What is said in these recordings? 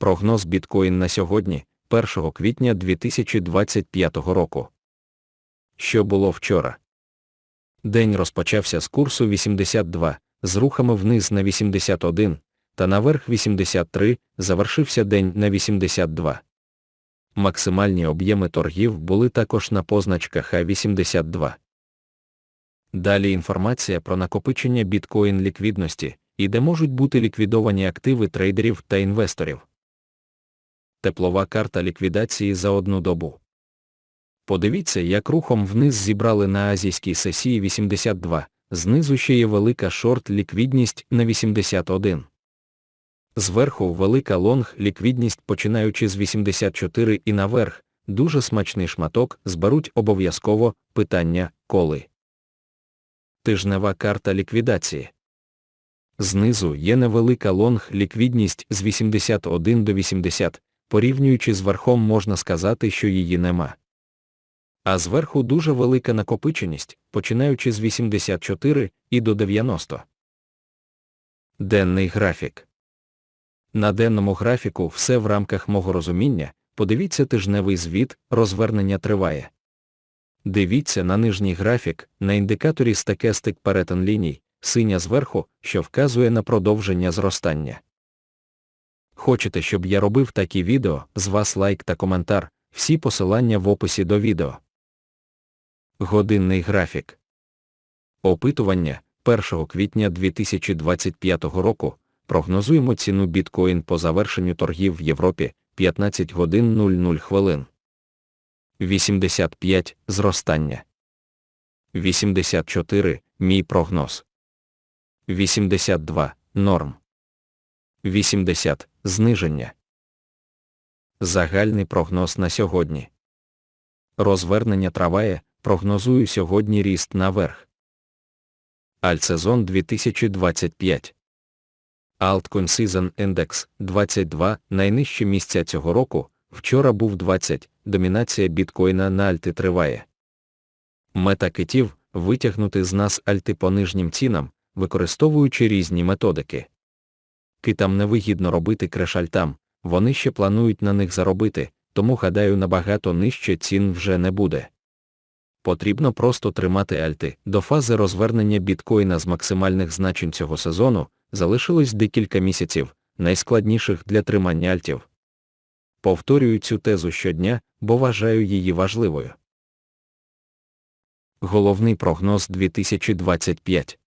Прогноз біткоін на сьогодні, 1 квітня 2025 року. Що було вчора? День розпочався з курсу 82, з рухами вниз на 81, та наверх 83, завершився день на 82. Максимальні об'єми торгів були також на позначках А82. Далі інформація про накопичення біткоін ліквідності і де можуть бути ліквідовані активи трейдерів та інвесторів. Теплова карта ліквідації за одну добу. Подивіться, як рухом вниз зібрали на азійській сесії 82, знизу ще є велика шорт ліквідність на 81. Зверху велика лонг ліквідність починаючи з 84 і наверх, дуже смачний шматок, зберуть обов'язково питання коли. Тижнева карта ліквідації. Знизу є невелика лонг ліквідність з 81 до 80, порівнюючи з верхом можна сказати, що її нема. А зверху дуже велика накопиченість, починаючи з 84 і до 90. Денний графік. На денному графіку все в рамках мого розуміння, подивіться тижневий звіт, розвернення триває. Дивіться на нижній графік, на індикаторі стакестик перетин ліній, синя зверху, що вказує на продовження зростання. Хочете, щоб я робив такі відео, з вас лайк та коментар, всі посилання в описі до відео. Годинний графік. Опитування 1 квітня 2025 року. Прогнозуємо ціну біткоін по завершенню торгів в Європі 15 годин 00 хвилин. 85 зростання. 84 мій прогноз. 82 норм. 80 зниження. Загальний прогноз на сьогодні. Розвернення триває, прогнозую сьогодні ріст наверх. Альтсезон 2025. Altcoin Season Index 22 найнижчі місця цього року, вчора був 20, домінація біткоїна на альти триває. Мета китів витягнути з нас альти по нижнім цінам, використовуючи різні методики. Китам невигідно робити креш-альтам, вони ще планують на них заробити, тому гадаю набагато нижче цін вже не буде. Потрібно просто тримати альти. До фази розвернення біткоїна з максимальних значень цього сезону залишилось декілька місяців, найскладніших для тримання альтів. Повторюю цю тезу щодня, бо вважаю її важливою. Головний прогноз 2025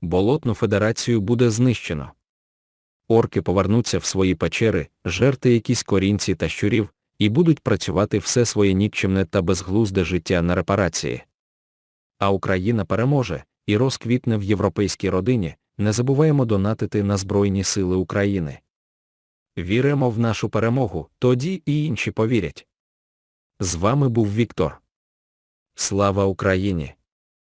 Болотну федерацію буде знищено. Орки повернуться в свої печери, жерти якісь корінці та щурів, і будуть працювати все своє нікчемне та безглузде життя на репарації. А Україна переможе і розквітне в європейській родині, не забуваємо донатити на Збройні Сили України. Віримо в нашу перемогу, тоді і інші повірять. З вами був Віктор. Слава Україні!